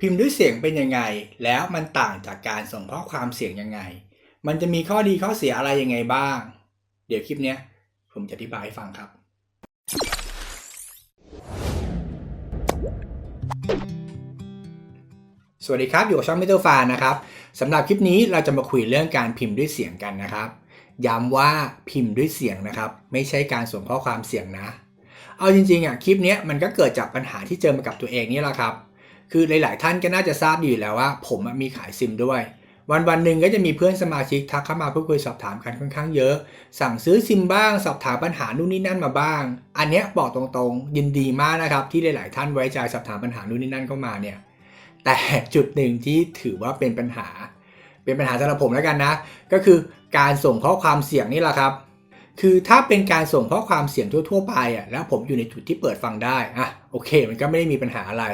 พิมพ์ด้วยเสียงเป็นยังไง แล้วมันต่างจากการส่งข้อความเสียงยังไง มันจะมีข้อดีข้อเสียอะไรยังไงบ้าง เดี๋ยวคลิปเนี้ยผมจะอธิบายให้ฟังครับ สวัสดีครับ อยู่กับช่องมิเตอร์ฟานนะครับสำหรับคลิปนี้เราจะมาคุยเรื่องการพิมพ์ด้วยเสียงกันนะครับ ย้ำว่าพิมพ์ด้วยเสียงนะครับ ไม่ใช่การส่งข้อความเสียงนะ เอาจริงๆอะคลิปนี้มันก็เกิดจากปัญหาที่เจอมากับตัวเองนี่แหละครับ คือหลาย ๆ ท่านก็น่าจะทราบอยู่แล้วว่า ผมมีขายซิมด้วย วันวันๆหนึ่งก็จะมีเพื่อนสมาชิกทักเข้ามาพูดคุยสอบถามกันค่อนข้างเยอะ สั่งซื้อซิมบ้าง สอบถามปัญหานู่นนี่นั่นมาบ้าง อันเนี้ยบอกตรงๆ ยินดีมากนะครับ ที่หลาย ๆ ท่านไว้ใจสอบถามปัญหานู่นนี่นั่นเข้ามาเนี่ย แต่จุดหนึ่งที่ถือว่าเป็นปัญหา เป็นปัญหาสำหรับผมแล้วกันนะ ก็คือการส่งข้อความเสียงนี่แหละครับคือถ้าเป็นการส่งข้อความเสียงทั่ว ๆ ไปอะแล้วผมอยู่ในจุดที่เปิดฟังได้อะโอเค มันก็ไม่ได้มีปัญหาอะไร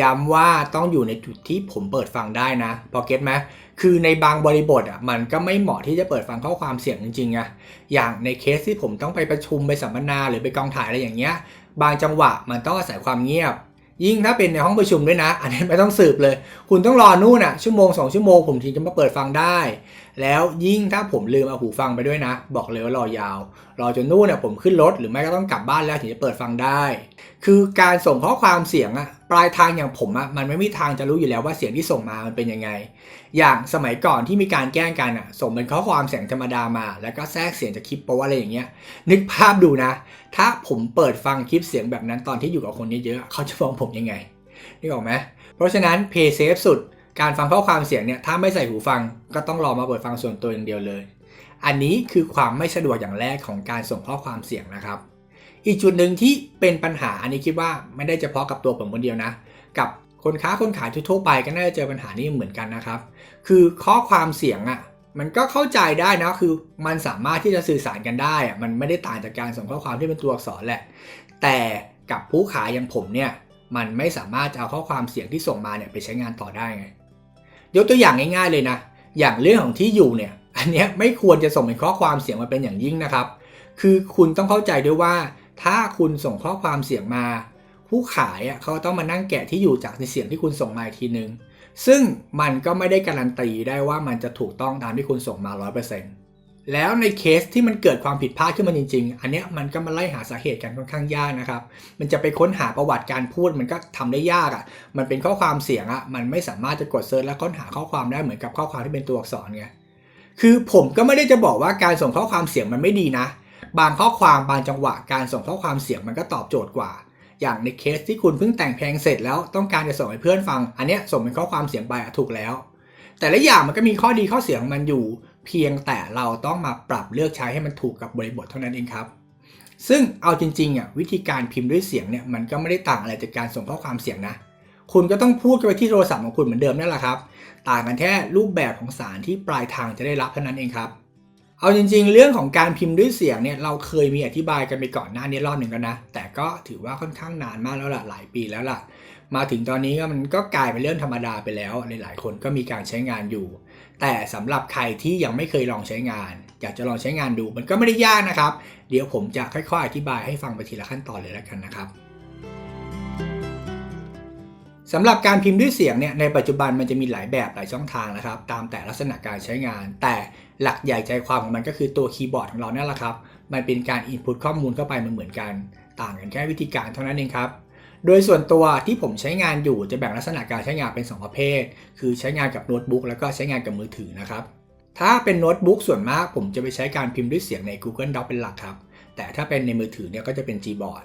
ย้ำว่าต้องอยู่ในจุดที่ผมเปิดฟังได้นะ พอเก็ตไหมคือในบางบริบทอะมันก็ไม่เหมาะที่จะเปิดฟังข้อความเสียงจริงๆอะอย่างในเคสที่ผมต้องไปประชุมไปสัมมนาหรือไปกองถ่ายอะไรอย่างเงี้ย บางจังหวะมันต้องอาศัยความเงียบ ยิ่งถ้าเป็นในห้องประชุมด้วยนะ อันนี้ไม่ต้องสืบเลย คุณต้องรอนู่นอะชั่วโมงสองชั่วโมงผมถึงจะมาเปิดฟังได้ แล้วยิ่งถ้าผมลืมเอาหูฟังไปด้วยนะ บอกเลยว่ารอยาว รอจนนู่นน่ะผมขึ้นรถหรือไม่ก็ต้องกลับบ้านแล้วถึงจะเปิดฟังได้ คือการส่งข้อความเสียงอะปลายทางอย่างผมอะมันไม่มีทางจะรู้อยู่แล้วว่าเสียงที่ส่งมามันเป็นยังไง อย่างสมัยก่อนที่มีการแกล้งกันอะส่งเป็นข้อความเสียงธรรมดามา แล้วก็แทรกเสียงจากคลิปโป๊อะไรอย่างเงี้ย นึกภาพดูนะ ถ้าผมเปิดฟังคลิปเสียงแบบนั้นตอนที่อยู่กับคนเยอะๆเขาจะมองผมยังไงนึกออกไหมเพราะฉะนั้น Pay Safe สุด การฟังข้อความเสียงเนี่ยถ้าไม่ใส่หูฟังก็ต้องรอมาเปิดฟังส่วนตัวอย่างเดียวเลย อันนี้คือความไม่สะดวกอย่างแรกของการส่งข้อความเสียงนะครับ อีกจุดหนึ่งที่เป็นปัญหาอันนี้คิดว่าไม่ได้เฉพาะกับตัวผมคนเดียวนะ กับคนค้าคนขายทั่วไปก็น่าจะเจอปัญหานี้เหมือนกันนะครับ คือข้อความเสียงอะ่ะมันก็เข้าใจได้นะคือมันสามารถที่จะสื่อสารกันได้อะมันไม่ได้ต่างจากการส่งข้อความที่เป็นตัวอักษรแหละ แต่กับผู้ขายอย่างผมเนี่ยมันไม่สามารถจะเอาข้อความเสียงที่ส่งมาเนี่ยไปใช้งานต่อได้ไง ยกตัวอย่างง่ายๆเลยนะ อย่างเรื่องของที่อยู่เนี่ย อันนี้ไม่ควรจะส่งเป็นข้อความเสียงมาเป็นอย่างยิ่งนะครับ คือคุณต้องเข้าใจด้วยว่า ถ้าคุณส่งข้อความเสียงมา ผู้ขายอะเขาต้องมานั่งแกะที่อยู่จากในเสียงที่คุณส่งมาอีกทีนึง ซึ่งมันก็ไม่ได้การันตีได้ว่ามันจะถูกต้องตามที่คุณส่งมา 100% แล้วในเคสที่มันเกิดความผิดพลาดขึ้นมาจริง ๆ อันเนี้ยมันก็มาไล่หาสาเหตุกันค่อนข้างยากนะครับ มันจะไปค้นหาประวัติการพูดมันก็ทำได้ยากอะ มันเป็นข้อความเสียงอะมันไม่สามารถจะกดเซิร์ชแล้วค้นหาข้อความได้เหมือนกับข้อความที่เป็นตัวอักษรไง คือผมก็ไม่ได้จะบอกว่าการส่งข้อความเสียงมันไม่ดีนะ บางข้อความบางจังหวะการส่งข้อความเสียงมันก็ตอบโจทย์กว่า อย่างในเคสที่คุณเพิ่งแต่งเพลงเสร็จแล้วต้องการจะส่งให้เพื่อนฟัง อันเนี้ยส่งเป็นข้อความเสียงไปอะถูกแล้ว แต่ละอย่างมันก็มีข้อดีข้อเสียงมันอยู่ เพียงแต่เราต้องมาปรับเลือกใช้ให้มันถูกกับบริบทเท่านั้นเองครับ ซึ่งเอาจริงๆอะวิธีการพิมพ์ด้วยเสียงเนี่ยมันก็ไม่ได้ต่างอะไรจากการส่งข้อความเสียงนะ คุณก็ต้องพูดกันไปที่โทรศัพท์ของคุณเหมือนเดิมนั่นแหละครับ ต่างกันแค่รูปแบบของสารที่ปลายทางจะได้รับเท่านั้นเองครับเอาจริงๆ เรื่องของการพิมพ์ด้วยเสียงเนี่ยเราเคยมีอธิบายกันไปก่อนหน้านี้รอบหนึ่งแล้วนะ แต่ก็ถือว่าค่อนข้างนานมากแล้วล่ะหลายปีแล้วล่ะ มาถึงตอนนี้ก็มันก็กลายเป็นเรื่องธรรมดาไปแล้วหลายๆคนก็มีการใช้งานอยู่ แต่สำหรับใครที่ยังไม่เคยลองใช้งาน อยากจะลองใช้งานดูมันก็ไม่ได้ยากนะครับ เดี๋ยวผมจะค่อยๆ อธิบายให้ฟังไปทีละขั้นตอนเลยแล้วกันนะครับสำหรับการพิมพ์ด้วยเสียงเนี่ยในปัจจุบันมันจะมีหลายแบบหลายช่องทางนะครับ ตามแต่ลักษณะการใช้งาน แต่หลักใหญ่ใจความของมันก็คือตัวคีย์บอร์ดของเราเนี่ยแหละครับ มันเป็นการอินพุตข้อมูลเข้าไปมันเหมือนกัน ต่างกันแค่วิธีการเท่านั้นเองครับ โดยส่วนตัวที่ผมใช้งานอยู่จะแบ่งลักษณะการใช้งานเป็น 2 ประเภท คือใช้งานกับโน้ตบุ๊กแล้วก็ใช้งานกับมือถือนะครับ ถ้าเป็นโน้ตบุ๊กส่วนมากผมจะไปใช้การพิมพ์ด้วยเสียงใน Google Doc เป็นหลักครับ แต่ถ้าเป็นในมือถือเนี่ยก็จะเป็น Gboard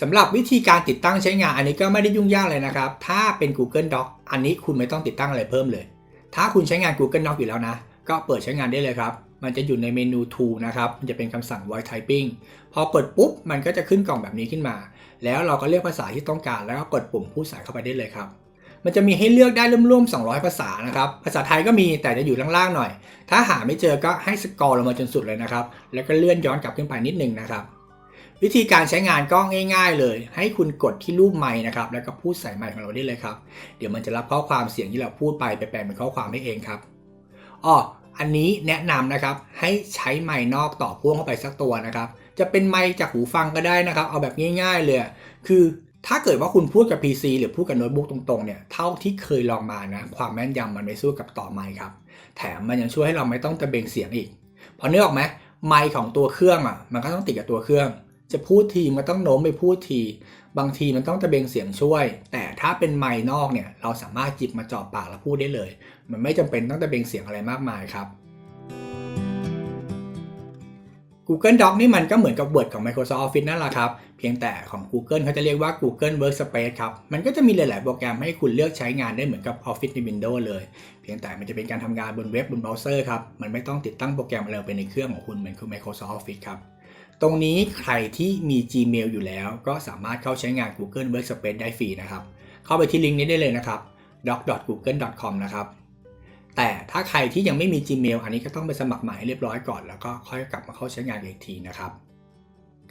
สำหรับวิธีการติดตั้งใช้งานอันนี้ก็ไม่ได้ยุ่งยากเลยนะครับ ถ้าเป็น Google Doc อันนี้คุณไม่ต้องติดตั้งอะไรเพิ่มเลย ถ้าคุณใช้งาน Google Doc อยู่แล้วนะ ก็เปิดใช้งานได้เลยครับ มันจะอยู่ในเมนู Tool นะครับ มันจะเป็นคำสั่ง voice typing พอกดปุ๊บ มันก็จะขึ้นกล่องแบบนี้ขึ้นมา แล้วเราก็เลือกภาษาที่ต้องการ แล้วก็กดปุ่มพูดใส่เข้าไปได้เลยครับ มันจะมีให้เลือกได้ร่วมๆ 200 ภาษานะครับ ภาษาไทยก็มีแต่จะอยู่ล่างๆหน่อย ถ้าหาไม่เจอก็ให้สกอร์ลงมาจนสุดเลยนะครับ แล้วก็เลื่อนย้อนกลับขึ้นไปนิดนึงนะครับ วิธีการใช้งานก็ง่าย ๆ เลย ให้คุณกดที่รูปไมค์นะครับ แล้วก็พูดใส่ไมค์ของเราได้เลยครับ เดี๋ยวมันจะรับข้อความเสียงที่เราพูดไปไปแปลงเป็นข้อความให้เองครับอ้อ อันนี้แนะนำนะครับให้ใช้ไมค์นอกต่อพ่วงเข้าไปสักตัวนะครับ จะเป็นไมค์จากหูฟังก็ได้นะครับ เอาแบบง่าย ๆ เลยคือถ้าเกิดว่าคุณพูดกับ PC หรือพูดกับโน้ตบุ๊กตรงๆเนี่ยเท่าที่เคยลองมานะความแม่นยำมันไม่สู้กับต่อไมค์ครับ แถมมันยังช่วยให้เราไม่ต้องตะเบงเสียงอีกพอเนื้อออกไหมไมค์ของตัวเครื่องอะมันก็ต้องติดกับตัวเครื่อง จะพูดทีมันต้องโน้มไปพูดที บางทีมันต้องตะเบงเสียงช่วย แต่ถ้าเป็นไมค์นอกเนี่ยเราสามารถจิบมาจ่อปากแล้วพูดได้เลย มันไม่จำเป็นต้องตะเบงเสียงอะไรมากมายครับ Google Doc นี่มันก็เหมือนกับ Word ของ Microsoft Office นั่นแหละครับ เพียงแต่ของ Google เขาจะเรียกว่า Google Workspace ครับ มันก็จะมีหลาย ๆ โปรแกรมให้คุณเลือกใช้งานได้เหมือนกับ Office ใน Windows เลย เพียงแต่มันจะเป็นการทำงานบนเว็บบนเบราว์เซอร์ครับ มันไม่ต้องติดตั้งโปรแกรมอะไรไปในเครื่องของคุณเหมือนกับ Microsoft Office ครับ ตรงนี้ใครที่มี Gmail อยู่แล้ว ก็สามารถเข้าใช้งาน Google Workspace ได้ฟรีนะครับ เข้าไปที่ลิงก์นี้ได้เลยนะครับ doc.google.com นะครับ แต่ถ้าใครที่ยังไม่มี Gmail อันนี้ก็ต้องไปสมัครใหม่เรียบร้อยก่อน แล้วก็ค่อยกลับมาเข้าใช้งานอีกทีนะครับ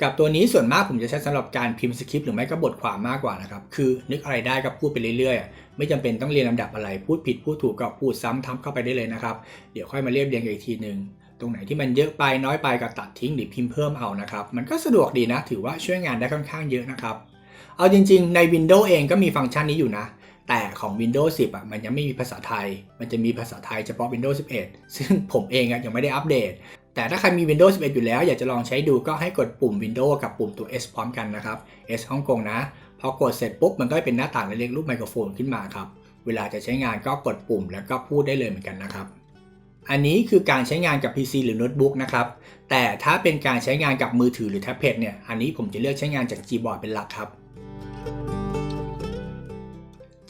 กับตัวนี้ส่วนมากผมจะใช้สำหรับการพิมพ์สคริปต์หรือไม่ก็บทความมากกว่านะครับ คือนึกอะไรได้ก็พูดไปเรื่อยๆ ไม่จำเป็นต้องเรียนลำดับอะไร พูดผิดพูดถูกก็พูดซ้ำทำเข้าไปได้เลยนะครับ เดี๋ยวค่อยมาเรียบเรียงอีกทีหนึ่ง ตรงไหนที่มันเยอะไปน้อยไปก็ตัดทิ้งหรือพิมพ์เพิ่มเอานะครับ มันก็สะดวกดีนะ ถือว่าช่วยงานได้ค่อนข้างเยอะนะครับ เอาจริงๆ ใน Windows เองก็มีฟังก์ชันนี้อยู่นะ แต่ของ Windows 10 อะ มันยังไม่มีภาษาไทย มันจะมีภาษาไทยเฉพาะ Windows 11 ซึ่งผมเองอะยังไม่ได้อัปเดต แต่ถ้าใครมี Windows 11 อยู่แล้ว อยากจะลองใช้ดูก็ให้กดปุ่ม Windows กับปุ่มตัว S พร้อมกันนะครับ S ฮ่องกงนะ พอกดเสร็จปุ๊บมันก็จะเป็นหน้าต่างเล็กๆรูปไมโครโฟนขึ้นมาครับ เวลาจะใช้งานก็กดปุ่มแล้วก็พูดได้เลยเหมือนกันนะครับ อันนี้คือการใช้งานกับ PC หรือโน้ตบุ๊กนะครับ แต่ถ้าเป็นการใช้งานกับมือถือหรือแท็บเล็ตเนี่ย อันนี้ผมจะเลือกใช้งานจาก Gboard เป็นหลักครับ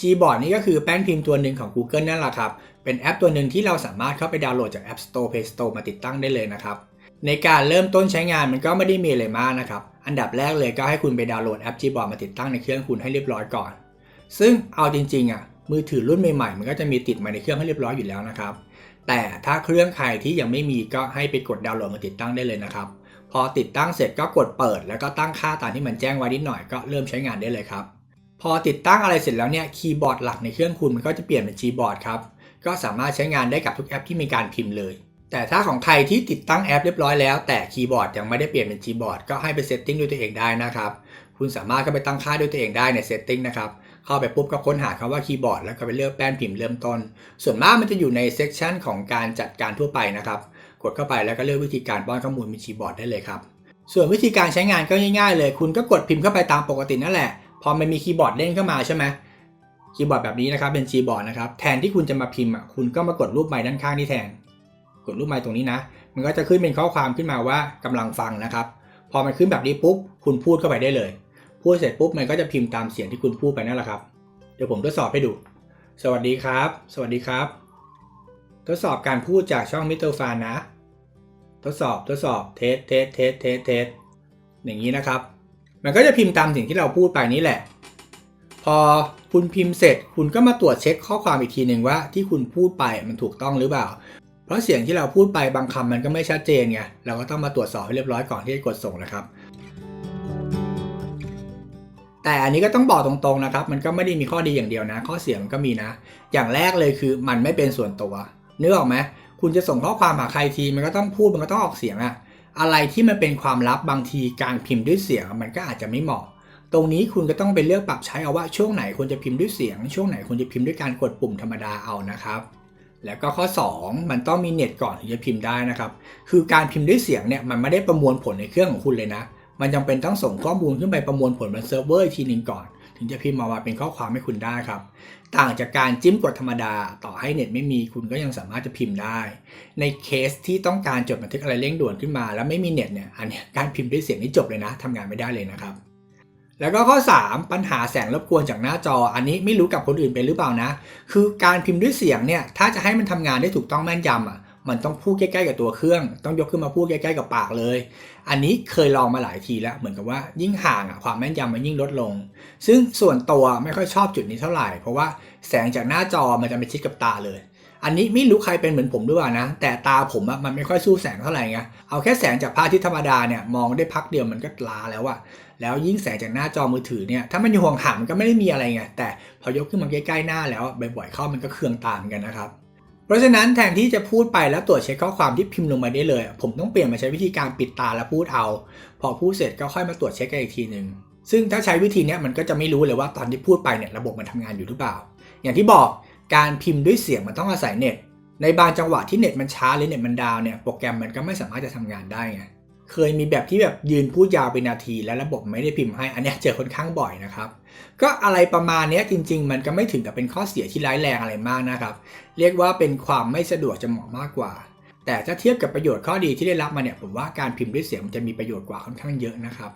Gboard นี่ก็คือแป้นพิมพ์ตัวหนึ่งของ Google นั่นแหละครับ เป็นแอปตัวหนึ่งที่เราสามารถเข้าไปดาวน์โหลดจาก App Store Play Store มาติดตั้งได้เลยนะครับ ในการเริ่มต้นใช้งานมันก็ไม่ได้มีอะไรมากนะครับ อันดับแรกเลยก็ให้คุณไปดาวน์โหลดแอป Gboard มาติดตั้งในเครื่องคุณให้เรียบร้อยก่อน ซึ่งเอาจริงๆอะมือถือรุ่นใหม่ๆ มันก็จะมีติดมาในเครื่องให้เรียบร้อยอยู่แล้วนะครับ แต่ถ้าเครื่องใครที่ยังไม่มีก็ให้ไปกดดาวน์โหลดมาติดตั้งได้เลยนะครับ พอติดตั้งเสร็จก็กดเปิด แล้วก็ตั้งค่าตามที่มันแจ้งไว้นิดหน่อยก็เริ่มใช้งานได้เลยครับ พอติดตั้งอะไรเสร็จแล้วเนี่ยคีย์บอร์ดหลักในเครื่องคุณมันก็จะเปลี่ยนเป็น Gboard ครับก็สามารถใช้งานได้กับทุกแอปที่มีการพิมพ์เลย แต่ถ้าของใครที่ติดตั้งแอปเรียบร้อยแล้ว แต่คีย์บอร์ดยังไม่ได้เปลี่ยนเป็น Gboard ก็ให้ไปเซตติ้งด้วยตัวเองได้นะครับ คุณสามารถเข้าไปตั้งค่าด้วยตัวเองได้ในเซตติ้งนะครับ เข้าไปปุ๊บก็ค้นหาคำว่าคีย์บอร์ดแล้วก็ไปเลือกแป้นพิมพ์เริ่มต้น ส่วนมากมันจะอยู่ในเซกชันของการจัดการทั่วไปนะครับ กดเข้าไปแล้วก็เลือกวิธีการป้อนข้อมูลบนคีย์บอร์ดได้เลยครับ ส่วนวิธีการใช้งานก็ง่ายๆเลย คุณก็กดพิมพ์เข้าไปตามปกตินั่นแหละ พอมันมีคีย์บอร์ดเด้งเข้ามาใช่ไหมคีย์บอร์ดแบบนี้นะครับเป็นคีย์บอร์ดนะครับแทนที่คุณจะมาพิมพ์อะคุณก็มากดรูปไม้ด้านข้างนี่แทน กดรูปไม้ตรงนี้นะ มันก็จะขึ้นเป็นข้อความขึ้นมาว่ากำลังฟังนะครับ พอมันขึ้นแบบนี้ปุ๊บคุณพูดเข้าไปได้เลย พูดเสร็จปุ๊บมันก็จะพิมพ์ตามเสียงที่คุณพูดไปนั่นแหละครับ เดี๋ยวผมทดสอบให้ดู สวัสดีครับ สวัสดีครับ ทดสอบการพูดจากช่องมิเตอร์ฟานนะ ทดสอบทดสอบเทสเทสเทสเทสเทสอย่างนี้นะครับ มันก็จะพิมพ์ตามสิ่งที่เราพูดไปนี่แหละ พอคุณพิมพ์เสร็จ คุณก็มาตรวจเช็คข้อความอีกทีหนึ่งว่าที่คุณพูดไปมันถูกต้องหรือเปล่า เพราะเสียงที่เราพูดไปบางคำมันก็ไม่ชัดเจนไง เราก็ต้องมาตรวจสอบให้เรียบร้อยก่อนที่จะกดส่งนะครับ แต่อันนี้ก็ต้องบอกตรงๆนะครับ มันก็ไม่ได้มีข้อดีอย่างเดียวนะ ข้อเสียมันก็มีนะ อย่างแรกเลยคือมันไม่เป็นส่วนตัวนึกออกไหมคุณจะส่งข้อความหาใครทีมันก็ต้องพูดมันก็ต้องออกเสียงอะอะไรที่มันเป็นความลับบางทีการพิมพ์ด้วยเสียงมันก็อาจจะไม่เหมาะ ตรงนี้คุณก็ต้องไปเลือกปรับใช้เอาว่าช่วงไหนควรจะพิมพ์ด้วยเสียง ช่วงไหนควรจะพิมพ์ด้วยการกดปุ่มธรรมดาเอานะครับแล้วก็ข้อ 2 มันต้องมีเน็ตก่อนถึงจะพิมพ์ได้นะครับ คือการพิมพ์ด้วยเสียงเนี่ยมันไม่ได้ประมวลผลในเครื่องของคุณเลยนะ มันจำเป็นต้องส่งข้อมูลขึ้นไปประมวลผลบนเซิร์ฟเวอร์อีกทีหนึ่งก่อน ถึงจะพิมพ์มาว่าเป็นข้อความให้คุณได้ครับ ต่างจากการจิ้มกดธรรมดา ต่อให้เน็ตไม่มีคุณก็ยังสามารถจะพิมพ์ได้ ในเคสที่ต้องการจดบันทึกอะไรเร่งด่วนขึ้นมา แล้วไม่มีเน็ตเนี่ยอันนี้การพิมพ์ด้วยเสียงนี่จบเลยนะทำงานไม่ได้เลยนะครับแล้วก็ข้อ 3 ปัญหาแสงรบกวนจากหน้าจอ อันนี้ไม่รู้กับคนอื่นเป็นหรือเปล่านะ คือการพิมพ์ด้วยเสียงเนี่ย ถ้าจะให้มันทำงานได้ถูกต้องแม่นยำอะ มันต้องพูดใกล้ๆกับตัวเครื่อง ต้องยกขึ้นมาพูดใกล้ๆกับปากเลย อันนี้เคยลองมาหลายทีแล้ว เหมือนกับว่ายิ่งห่างอะความแม่นยำมันยิ่งลดลง ซึ่งส่วนตัวไม่ค่อยชอบจุดนี้เท่าไหร่ เพราะว่าแสงจากหน้าจอมันจะไปชิดกับตาเลย อันนี้ไม่รู้ใครเป็นเหมือนผมหรือเปล่านะ แต่ตาผมอะมันไม่ค่อยสู้แสงเท่าไหร่ไง เอาแค่แสงจากพระอาทิตย์ธรรมดาเนี่ยมองได้พักเดียวมันก็ลาแล้วอะแล้วยิ่งแสงจากหน้าจอมือถือเนี่ยถ้ามันอยู่ห่างๆมันก็ไม่ได้มีอะไรไง แต่พอยกขึ้นมาใกล้ๆหน้าแล้วบ่อยๆเข้ามันก็เคืองตามกันนะครับ ราะฉะนั้นแทนที่จะพูดไปแล้วตรวจเช็คข้อความที่พิมพ์ลงมาได้เลย ผมต้องเปลี่ยนมาใช้วิธีการปิดตาแล้วพูดเอา พอพูดเสร็จก็ค่อยมาตรวจเช็คกันอีกทีหนึ่งซึ่งถ้าใช้วิธีนี้มันก็จะไม่รู้เลยว่าตอนที่พูดไปเนี่ยระบบมันทำงานอยู่หรือเปล่า อย่างที่บอกการพิมพ์ด้วยเสียงมันต้องอาศัยเน็ต ในบางจังหวะที่เน็ตมันช้าหรือเน็ตมันดาวเนี่ยโปรแกรมมันก็ไม่สามารถจะทำงานได้ไง เคยมีแบบที่แบบยืนพูดยาวเป็นนาที แล้วระบบไม่ได้พิมพ์ให้ อันเนี้ยเจอค่อนข้างบ่อยนะครับ ก็อะไรประมาณเนี้ยจริง ๆ มันก็ไม่ถึงกับเป็นข้อเสียที่ร้ายแรงอะไรมากนะครับ เรียกว่าเป็นความไม่สะดวกจะเหมาะมากกว่า แต่ถ้าเทียบกับประโยชน์ข้อดีที่ได้รับมาเนี่ยผมว่าการพิมพ์ด้วยเสียงมันจะมีประโยชน์กว่าค่อนข้างเยอะนะครับ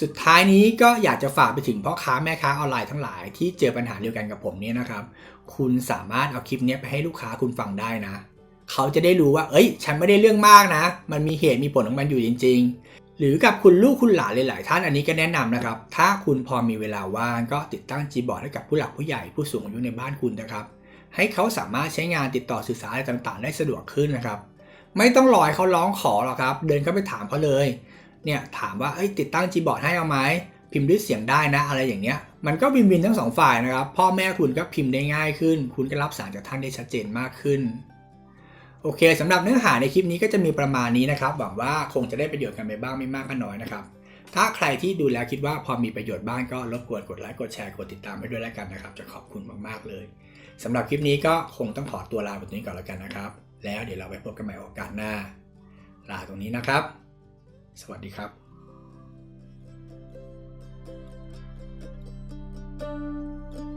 สุดท้ายนี้ก็อยากจะฝากไปถึงพ่อค้าแม่ค้าออนไลน์ทั้งหลายที่เจอปัญหาเดียวกันกับผมเนี่ยนะครับ คุณสามารถเอาคลิปเนี้ยไปให้ลูกค้าคุณฟังได้นะ เขาจะได้รู้ว่า เอ้ย ฉันไม่ได้เรื่องมากนะ มันมีเหตุมีผลของมันอยู่จริง ๆ หรือกับคุณลูกคุณหลานหลายๆท่านอันนี้ก็แนะนำนะครับ ถ้าคุณพอมีเวลาว่างก็ติดตั้ง Gboard ให้กับผู้หลักผู้ใหญ่ผู้สูงอายุในบ้านคุณนะครับ ให้เขาสามารถใช้งานติดต่อสื่อสารอะไรต่างๆ ได้สะดวกขึ้นนะครับ ไม่ต้องรอให้เขาร้องขอหรอกครับ เดินเข้าไปถามเขาเลย เนี่ยถามว่าเอ้ยติดตั้ง Gboard ให้เอาไหมพิมพ์ด้วยเสียงได้นะอะไรอย่างเงี้ยมันก็วินวินทั้งสองฝ่ายนะครับ พ่อแม่คุณก็พิมพ์ได้ง่ายขึ้น คุณก็รับสารจากท่านได้ชัดเจนมากขึ้น โอเคสำหรับเนื้อหาในคลิปนี้ก็จะมีประมาณนี้นะครับหวังว่าคงจะได้ประโยชน์กันไปบ้างไม่มากก็น้อยนะครับถ้าใครที่ดูแล้วคิดว่าพอมีประโยชน์บ้างก็รบกวนกดไลค์กดแชร์กดติดตามไปด้วยแล้วกันนะครับ จะขอบคุณมากๆเลยสำหรับคลิปนี้ก็คงต้องขอตัวลาไปตรงนี้ก่อนแล้วกันนะครับ แล้วเดี๋ยวเราไปพบกันใหม่โอกาสหน้า ลาตรงนี้นะครับ สวัสดีครับ Thank